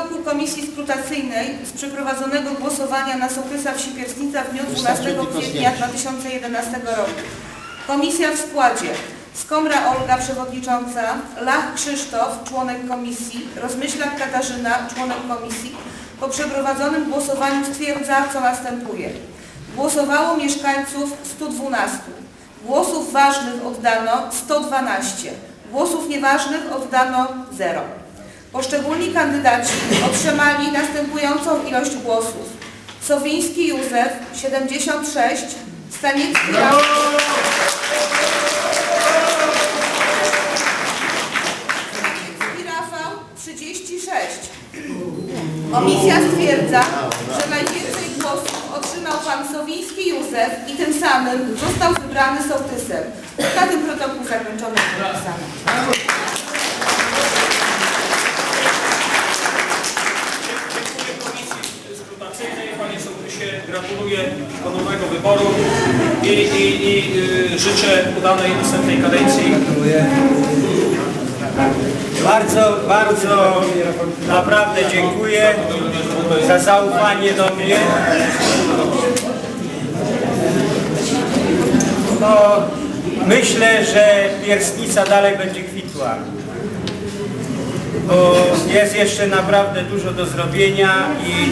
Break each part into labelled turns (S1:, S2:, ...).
S1: protokół komisji skrutacyjnej z przeprowadzonego głosowania na Sokysa w Sipielsnica w dniu 12 kwietnia 2011 roku. Komisja w składzie Skomra Olga, przewodnicząca, Lach Krzysztof, członek komisji, Rozmyślak Katarzyna, członek komisji, po przeprowadzonym głosowaniu stwierdza, co następuje. Głosowało mieszkańców 112. Głosów ważnych oddano 112. Głosów nieważnych oddano 0. Poszczególni kandydaci otrzymali następującą ilość głosów. Sowiński Józef 76, Stanicki Rafał 36. Komisja stwierdza, że najwięcej głosów otrzymał pan Sowiński Józef i tym samym został wybrany sołtysem. Na tym protokół zakończony.
S2: gratuluję ponownego wyboru i, i, i y, życzę udanej następnej kadencji. Gratuluję.
S3: Bardzo, bardzo naprawdę dziękuję za zaufanie do mnie. No, myślę, że piersnica dalej będzie kwitła bo jest jeszcze naprawdę dużo do zrobienia i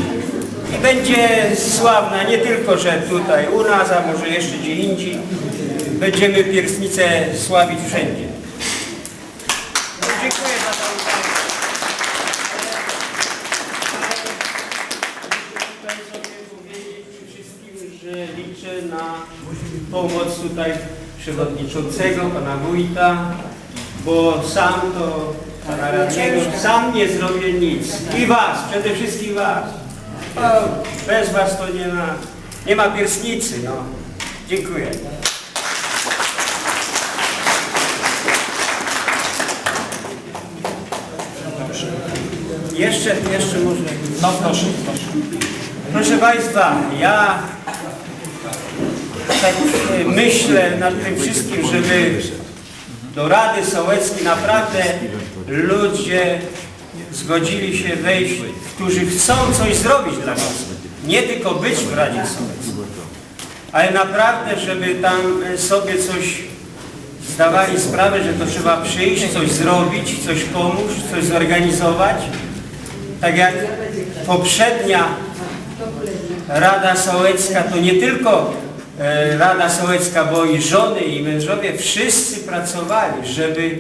S3: i będzie sławna nie tylko, że tutaj u nas, a może jeszcze gdzie indziej. Będziemy pierśnicę sławić wszędzie. No, dziękuję za że Liczę na pomoc tutaj przewodniczącego, pana wójta, bo sam to pana radnego, sam nie zrobię nic. I was, przede wszystkim was bez was to nie ma, nie ma pierśnicy, no. Dziękuję. Jeszcze, jeszcze może. No proszę, proszę. Proszę Państwa, ja tak y, myślę nad tym wszystkim, żeby do Rady Sołeckiej naprawdę ludzie zgodzili się wejść którzy chcą coś zrobić dla nas. Nie tylko być w Radzie Sowieckiej, ale naprawdę, żeby tam e, sobie coś zdawali sprawę, że to trzeba przyjść, coś zrobić, coś pomóc, coś zorganizować. Tak jak poprzednia Rada Sołecka, to nie tylko e, Rada Sołecka, bo i żony, i mężowie, wszyscy pracowali, żeby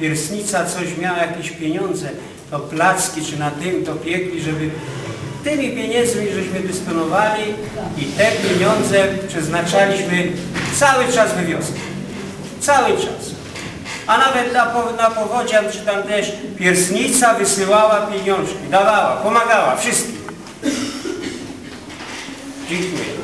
S3: Piersnica coś miała, jakieś pieniądze to placki, czy na tym to piekli, żeby tymi pieniędzmi, żeśmy dysponowali i te pieniądze przeznaczaliśmy cały czas we wiosce. Cały czas. A nawet na, na powodzian, czy tam też piersnica wysyłała pieniążki, dawała, pomagała, wszystkim. Dziękuję.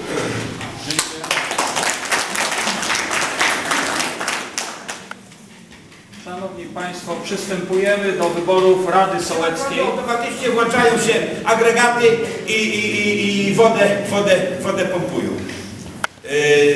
S4: przystępujemy do wyborów Rady Sołeckiej.
S5: Automatycznie włączają się agregaty i, i, i, i wodę, wodę, wodę pompują.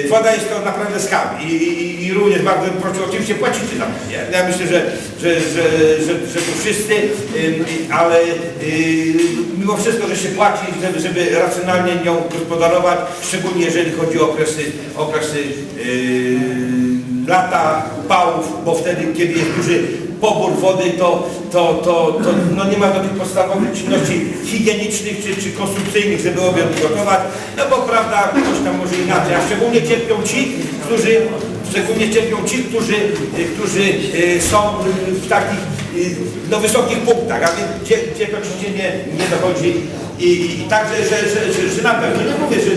S5: Yy, woda jest to naprawdę skarb I, i, i również bardzo proszę, oczywiście płacicie za to. Ja myślę, że, że, że, że, że to wszyscy, yy, ale yy, mimo wszystko, że się płaci, żeby, żeby racjonalnie nią gospodarować, szczególnie jeżeli chodzi o okresy, okresy y, lata upałów, bo wtedy, kiedy jest duży pobór wody, to, to, to, to no nie ma do tych podstawowych czynności higienicznych czy, czy konsumpcyjnych, żeby obiad gotować, no bo prawda, ktoś tam może inaczej, a szczególnie cierpią ci, którzy, szczególnie cierpią ci, którzy, którzy y, są w takich y, no, wysokich punktach, a więc gdzie, gdzie oczywiście nie, nie dochodzi i, i także, że, że, że, że na pewno nie mówię, że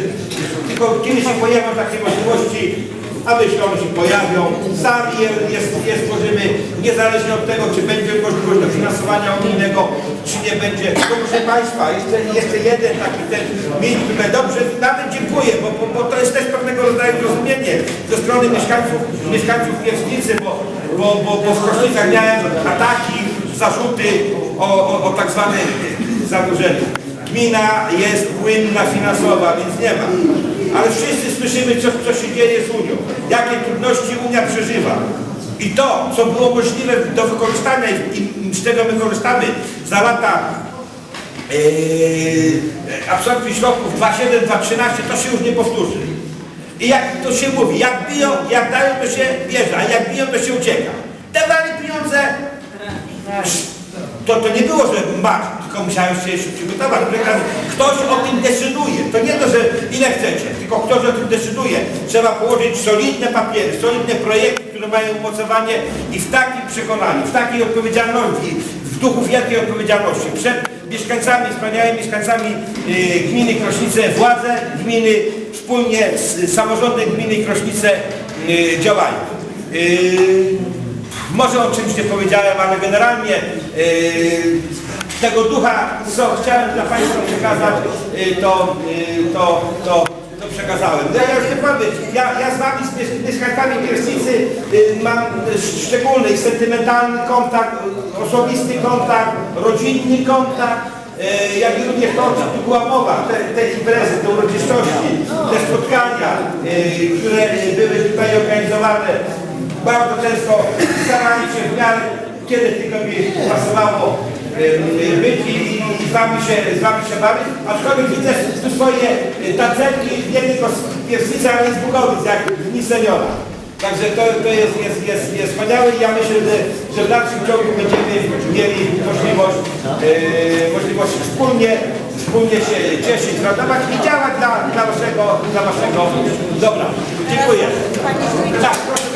S5: tylko kiedy się pojawią takie możliwości a myślą, że pojawią. Sami je, je, je stworzymy, niezależnie od tego, czy będzie możliwość dofinansowania unijnego, czy nie będzie. To proszę Państwa, jeszcze, jeszcze jeden taki ten mit, dobrze, nawet dziękuję, bo, bo, bo, to jest też pewnego rodzaju zrozumienie ze strony mieszkańców, mieszkańców Piewnicy, bo, bo, bo, bo w Kosznicach miałem ataki, zarzuty o, o, o tak zwane zadłużenie. Gmina jest płynna finansowa, więc nie ma. Ale wszyscy słyszymy, co, co się dzieje z Unią jakie trudności Unia przeżywa. I to, co było możliwe do wykorzystania i z czego my korzystamy za lata yy, absorpcji środków 2.7, 2.13, to się już nie powtórzy. I jak to się mówi, jak biją, jak dają, to się bierze, a jak biją, to się ucieka. Dawali pieniądze, tak. to, to nie było, że masz, tylko musiałem się jeszcze przygotować. Ktoś o tym decyduje. To nie to, że ile chcecie, tylko ktoś o tym decyduje. Trzeba położyć solidne papiery, solidne projekty, które mają umocowanie i w takim przekonaniu, w takiej odpowiedzialności, w duchu wielkiej odpowiedzialności przed mieszkańcami, wspaniałymi mieszkańcami y, gminy Krośnice władze gminy wspólnie z samorządem gminy Krośnice y, działają. Y, może o czymś nie powiedziałem, ale generalnie tego ducha, co chciałem dla Państwa przekazać, y, to, y, to, to, to przekazałem. No ja już nie powiem, ja, ja z Wami, z mieszkańcami Pierścicy y, mam szczególny i sentymentalny kontakt, osobisty kontakt, rodzinny kontakt, jak i również to, co tu była mowa, te, te, imprezy, te uroczystości, te spotkania, które były tutaj organizowane, bardzo często starali się w miarę, kiedy tylko mi pasowało, Y, y, być i z wami się, z wami się bawić, aczkolwiek widzę tu swoje y, tacerki, nie tylko z pierwszycy, ale z Bukowic, jak w seniora. Także to, to jest, jest, jest, jest wspaniałe i ja myślę, że, że w dalszym ciągu będziemy mieli możliwość, możliwość wspólnie, wspólnie się cieszyć, radować i działać dla, dla, waszego, dla waszego dobra. Dziękuję. Tak, proszę.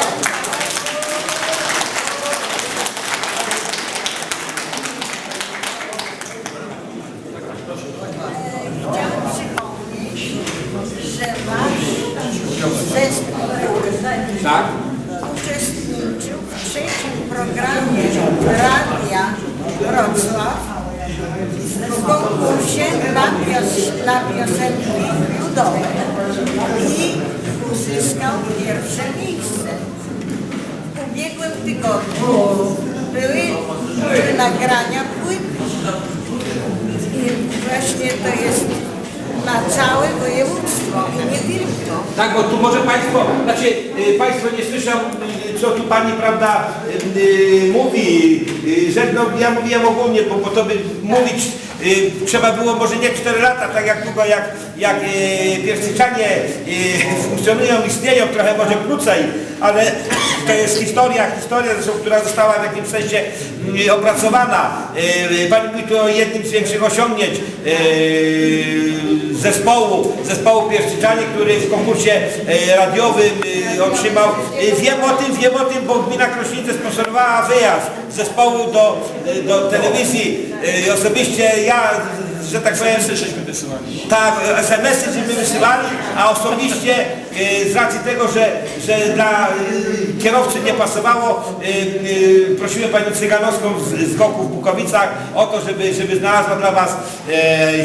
S6: trzecim programie Radia Wrocław w konkursie dla, piosenki ludowej i uzyskał pierwsze miejsce. W ubiegłym tygodniu były nagrania płyt i właśnie to jest na całe województwo i nie tylko.
S5: Tak, bo tu może Państwo, znaczy y, Państwo nie słyszą, y, co tu Pani, prawda, y, mówi. Że no, ja mówiłem ogólnie, bo, po to by mówić trzeba było może nie 4 lata, tak jak długo jak, jak Piersyczanie funkcjonują, istnieją, trochę może krócej, ale to jest historia, historia która została w jakimś sensie opracowana. Pani mówi tu o jednym z większych osiągnięć zespołu, zespołu Pieszczyczanie, który w konkursie e, radiowym e, otrzymał. E, wiem o tym, wiem o tym, bo gmina Krośnice sponsorowała wyjazd zespołu do, do telewizji. Osobiście ja że tak powiem... SMS-y żeśmy wysyłali. Tak, SMS-y żeśmy wysyłali, a osobiście z racji tego, że, że dla kierowcy nie pasowało, prosiłem Panią Cyganowską z, z Goku w Bukowicach o to, żeby, żeby znalazła dla Was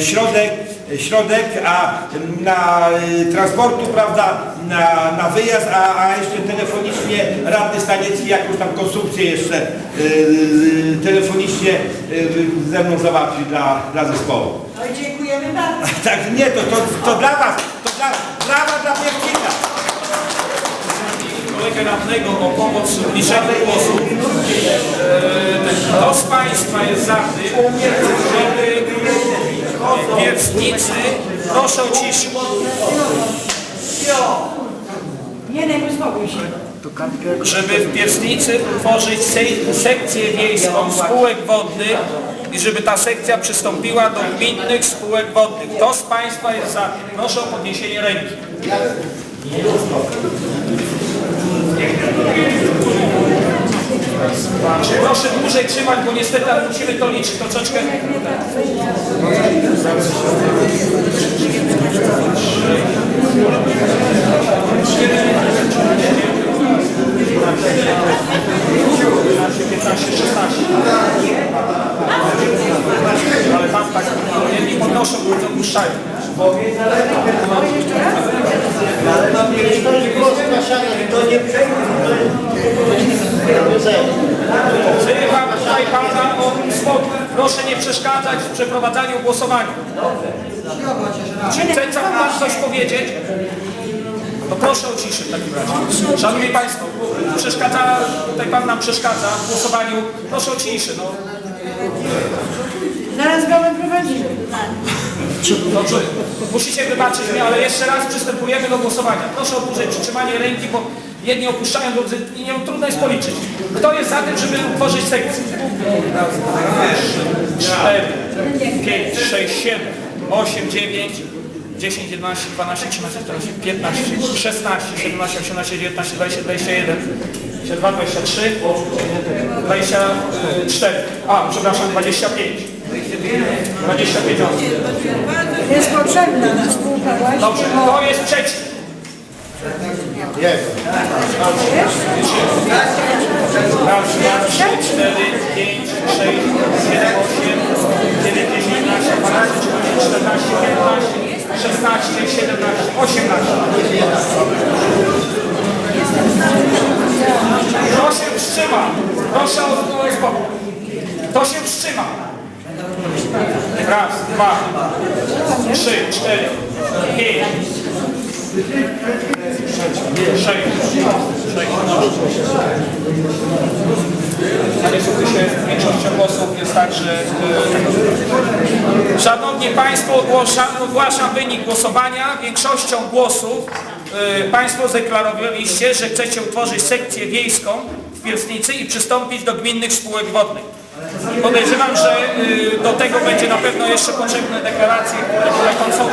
S5: środek środek, a na y, transportu, prawda, na, na wyjazd, a, a jeszcze telefonicznie radny staniecki jakąś tam konsumpcję jeszcze y, y telefonicznie y, ze mną załatwi dla, dla zespołu.
S6: No i dziękujemy bardzo.
S5: Tak, nie, to, to, to dla Was, to dla, dla Was, dla Pierdzika.
S2: Kolegę radnego o pomoc liczebnych osób. E, tak, kto z Państwa jest za tym? Krewnicy proszę o ciszę. Nie się żeby w Piecznicy utworzyć sekcję wiejską spółek wodnych i żeby ta sekcja przystąpiła do gminnych spółek wodnych. Kto z Państwa jest za? Proszę o podniesienie ręki. Proszę dłużej trzymać, bo niestety musimy to liczyć troszeczkę. Ale tam tak no, nie podnoszą, bo to puszczają. Powiedz, ale jeszcze raz. Ale mam piękny głos na szanie, to nie przejdzie. Wzywam tutaj Pana o spokój. Proszę nie przeszkadzać w przeprowadzaniu głosowania. Czy chce Pan coś powiedzieć? To proszę o ciszę w takim razie. Szanowni Państwo, przeszkadza, tutaj Pan nam przeszkadza w głosowaniu. Proszę o ciszę. No. Zaraz go wyprowadzimy. Dobrze. No musicie wybaczyć mnie, ale jeszcze raz przystępujemy do głosowania. Proszę o przytrzymanie ręki, bo jedni opuszczają, drudzy nie, trudno jest policzyć. Kto jest za tym, żeby utworzyć sekcję? 4, 5, 6, 7, 8, 9, 10, 11, 12, 13, 14, 15, 16, 17, 18, 19, 20, 21, 22, 23, 24, a przepraszam, 25. 25
S6: Jest potrzebna na spółka
S2: Dobrze, kto jest przeciw? Jest. Raz, dwa, trzy, cztery, pięć, sześć, siedem, osiem, dziewięć, dziesięć, dwanaście, trzynaście, czternaście, piętnaście, szesnaście, siedemnaście, osiemnaście. Kto się wstrzyma? Proszę o spokój. Kto się wstrzyma? Raz, dwa, trzy, cztery, pięć, sześć, sześć. Niestety się większością głosów jest tak, że... Y, szanowni Państwo, ogłaszam, ogłaszam wynik głosowania. Większością głosów y, Państwo zdeklarowaliście, że chcecie utworzyć sekcję wiejską w Piersnicy i przystąpić do gminnych spółek wodnych. Podejrzewam, że y, do tego będzie na pewno jeszcze potrzebne deklaracje, które są